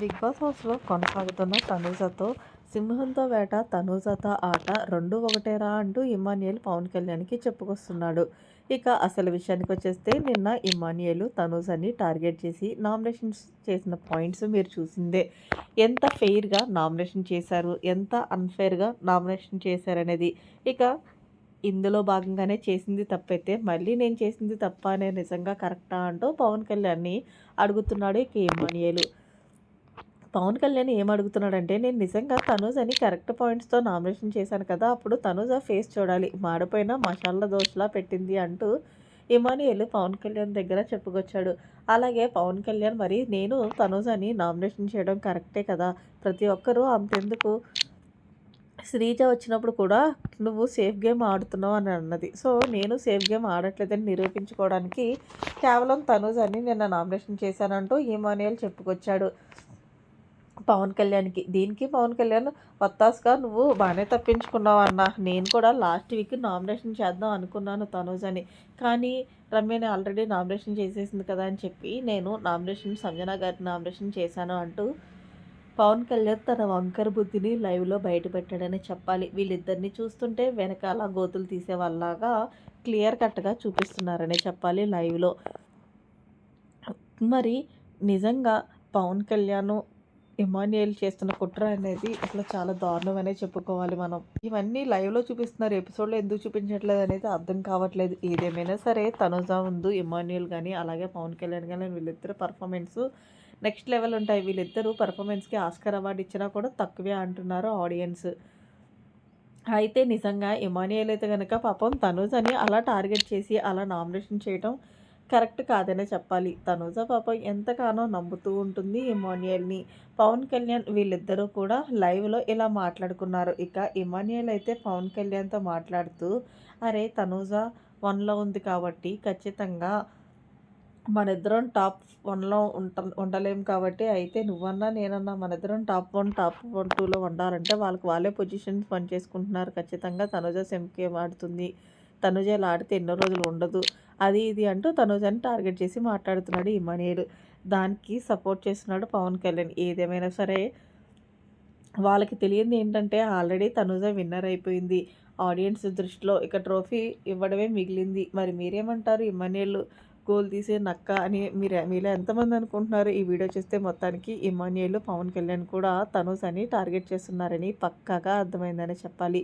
Big boss హౌస్లో కొనసాగుతున్న తనూజతో సింహంతో వేట తనూజతో ఆట రెండు ఒకటేరా అంటూ ఇమానియల్ పవన్ కళ్యాణ్కి చెప్పుకొస్తున్నాడు. ఇక అసలు విషయానికి వచ్చేస్తే నిన్న ఇమాన్యుయల్ తనూజని టార్గెట్ చేసి నామినేషన్స్ చేసిన పాయింట్స్ మీరు చూసిందే. ఎంత ఫెయిర్గా నామినేషన్ చేశారు? ఎంత అన్ఫెయిర్గా నామినేషన్ చేశారనేది. ఇక ఇందులో భాగంగానే చేసింది తప్పైతే మళ్ళీ నేను చేసింది తప్ప అనే నిజంగా కరెక్టా అంటూ పవన్ కళ్యాణ్ని అడుగుతున్నాడు ఇక ఇమానియలు పవన్ కళ్యాణ్ ఏం అడుగుతున్నాడంటే నేను నిజంగా తనూజ్ అని కరెక్ట్ పాయింట్స్తో నామినేషన్ చేశాను కదా అప్పుడు తనూజ్ ఆ ఫేస్ చూడాలి. మాడిపోయిన మసాలా దోశలా పెట్టింది అంటూ ఇమానియల్ పవన్ కళ్యాణ్ దగ్గర చెప్పుకొచ్చాడు. అలాగే పవన్ కళ్యాణ్ మరి నేను తనూజ్ అని నామినేషన్ చేయడం కరెక్టే కదా ప్రతి ఒక్కరూ అంతెందుకు? శ్రీజ వచ్చినప్పుడు కూడా నువ్వు సేఫ్ గేమ్ ఆడుతున్నావు అని అన్నది. సో నేను సేఫ్ గేమ్ ఆడట్లేదని నిరూపించుకోవడానికి కేవలం తనూజ్ అని నిన్న నామినేషన్ చేశానంటూ ఇమానియల్ చెప్పుకొచ్చాడు. పవన్ కళ్యాణ్కి. దీనికి పవన్ కళ్యాణ్? వత్తాసుగా నువ్వు బాగానే తప్పించుకున్నావు అన్న. నేను కూడా లాస్ట్ వీక్ నామినేషన్ చేద్దాం అనుకున్నాను తనూజ్ అని. కానీ రమ్యని ఆల్రెడీ నామినేషన్ చేసేసింది కదా అని చెప్పి నేను నామినేషన్ సంజన గారి నామినేషన్ చేశాను అంటూ పవన్ కళ్యాణ్ తన వంకర బుద్ధిని లైవ్లో బయటపెట్టాడని చెప్పాలి. వీళ్ళిద్దరిని చూస్తుంటే వెనకాల గోతులు తీసే వాళ్ళగా క్లియర్ కట్గా చూపిస్తున్నారని చెప్పాలి లైవ్లో. మరి నిజంగా పవన్ కళ్యాణ్ ఇమాన్యుయల్ చేస్తున్న కుట్ర అనేది అట్లా చాలా దారుణమనే చెప్పుకోవాలి మనం. ఇవన్నీ లైవ్లో చూపిస్తున్నారు. ఎపిసోడ్లో ఎందుకు చూపించట్లేదు అనేది అర్థం కావట్లేదు. ఏదేమైనా సరే తనుజా ముందు ఇమాన్యుయల్ కానీ అలాగే పవన్ కళ్యాణ్ కానీ వీళ్ళిద్దరు పర్ఫార్మెన్స్ నెక్స్ట్ లెవెల్ ఉంటాయి. వీళ్ళిద్దరూ పర్ఫార్మెన్స్కి ఆస్కర్ అవార్డు ఇచ్చినా కూడా తక్కువే అంటున్నారు ఆడియన్స్ అయితే నిజంగా ఇమాన్యుయల్ అయితే కనుక పాపం తనుజని అలా టార్గెట్ చేసి అలా నామినేషన్ చేయటం కరెక్ట్ కాదనే చెప్పాలి. తనుజ పాప ఎంతగానో నమ్ముతూ ఉంటుంది ఇమాన్యుయల్ని. పవన్ కళ్యాణ్ వీళ్ళిద్దరూ కూడా లైవ్లో ఇలా మాట్లాడుకున్నారు. ఇక ఇమాన్యుయల్ అయితే పవన్ కళ్యాణ్తో మాట్లాడుతూ అరే తనుజ వన్లో ఉంది కాబట్టి ఖచ్చితంగా మన ఇద్దరం టాప్ వన్లో ఉంట ఉండలేం కాబట్టి అయితే నువ్వన్నా నేనన్నా మన ఇద్దరం టాప్ వన్ టాప్ వన్ టూలో ఉండాలంటే వాళ్ళకి వాళ్ళే పొజిషన్స్ పని చేసుకుంటున్నారు ఖచ్చితంగా తనుజ సెమ్కే ఆడుతుంది. తనుజ ఇలా ఆడితే ఎన్నో రోజులు ఉండదు. అది ఇది అంటూ తనుజని టార్గెట్ చేసి మాట్లాడుతున్నాడు ఈ దానికి సపోర్ట్ చేస్తున్నాడు పవన్ కళ్యాణ్. ఏదేమైనా సరే వాళ్ళకి తెలియంది ఏంటంటే ఆల్రెడీ తనుజ విన్నర్ అయిపోయింది. ఆడియన్స్ దృష్టిలో ఇక ట్రోఫీ ఇవ్వడమే మిగిలింది. మరి మీరేమంటారు ఇమ్మనేళ్ళు గోల్ తీసే నక్క అని మీరు మీలో ఎంతమంది అనుకుంటున్నారు? ఈ వీడియో చూస్తే మొత్తానికి ఇమాన్యుయల్ పవన్ కళ్యాణ్ కూడా తనుజ్ అని టార్గెట్ చేస్తున్నారని పక్కాగా అర్థమైందని చెప్పాలి.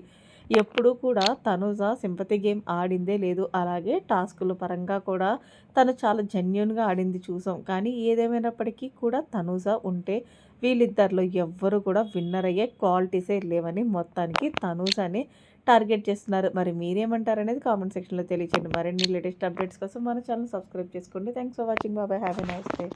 ఎప్పుడూ కూడా తనుజ సింపతి గేమ్ ఆడిందే లేదు. అలాగే టాస్కుల పరంగా కూడా తను చాలా జెన్యున్గా ఆడింది చూసాం. కానీ ఏదేమైనప్పటికీ కూడా తనుజ ఉంటే వీళ్ళిద్దరిలో ఎవ్వరు కూడా విన్నర్ అయ్యే క్వాలిటీసే లేవని మొత్తానికి తనుజని టార్గెట్ చేస్తున్నారు. మరి మీరేమంటారు అనేది కామెంట్ సెక్షన్లో తెలియచేయండి. మరిన్ని లేటెస్ట్ అప్డేట్స్ కోసం మన ఛానల్ సబ్స్క్రైబ్ చేసుకోండి. Thanks for watching. బాబాయ్ హ్యావ్ ఎ నైస్ డే.